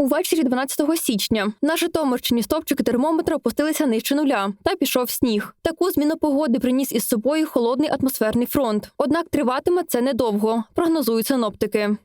Увечері 12 січня на Житомирщині стопчики термометра опустилися нижче нуля та пішов сніг. Таку зміну погоди приніс із собою холодний атмосферний фронт. Однак триватиме це недовго, прогнозують синоптики.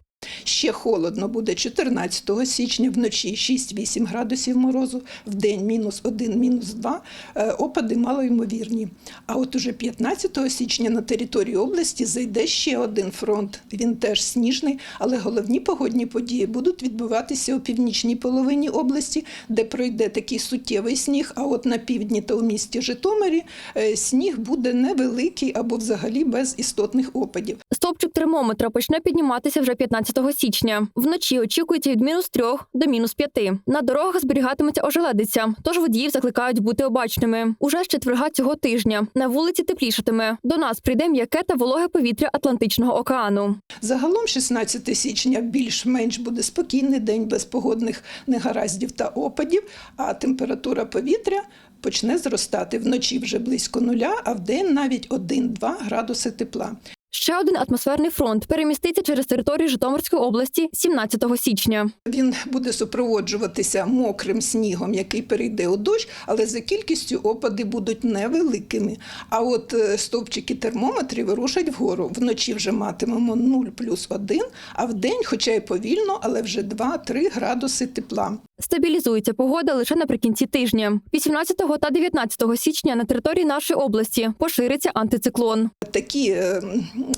Ще холодно буде 14 січня, вночі 6-8 градусів морозу, в день мінус 1, мінус 2, е, опади малоймовірні. А от уже 15 січня на території області зайде ще один фронт. Він теж сніжний, але головні погодні події будуть відбуватися у північній половині області, де пройде такий суттєвий сніг. А от на півдні та у місті Житомирі е, сніг буде невеликий або взагалі без істотних опадів. Стопчик термометра почне підніматися вже 15 січня. Вночі очікується від мінус 3 до мінус 5. На дорогах зберігатиметься ожеледиця, тож водіїв закликають бути обачними. Уже з четверга цього тижня на вулиці теплішатиме. До нас прийде м'яке та вологе повітря Атлантичного океану. Загалом 16 січня більш-менш буде спокійний день без погодних негараздів та опадів, а температура повітря почне зростати вночі вже близько нуля, а вдень навіть 1-2 градуси тепла. Ще один атмосферний фронт переміститься через територію Житомирської області 17 січня. Він буде супроводжуватися мокрим снігом, який перейде у дощ, але за кількістю опади будуть невеликими. А от е, стовпчики термометрів рушать вгору. Вночі вже матимемо 0 плюс 1, а вдень, хоча й повільно, але вже 2-3 градуси тепла. Стабілізується погода лише наприкінці тижня. 18 та 19 січня на території нашої області пошириться антициклон. Такі е,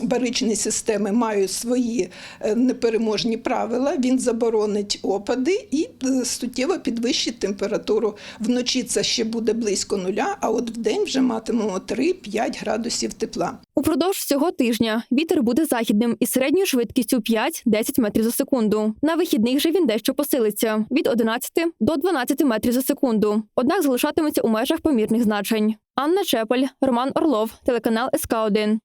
баричні системи мають свої е, непереможні правила. Він заборонить опади і е, суттєво підвищить температуру. Вночі це ще буде близько нуля, а от вдень вже матимемо 3-5 градусів тепла. Упродовж всього тижня вітер буде західним із середньою швидкістю 5-10 метрів за секунду. На вихідних же він дещо посилиться від 11 до 12 метрів за секунду. Однак залишатиметься у межах помірних значень. Анна Чепель, Роман Орлов, телеканал СК 1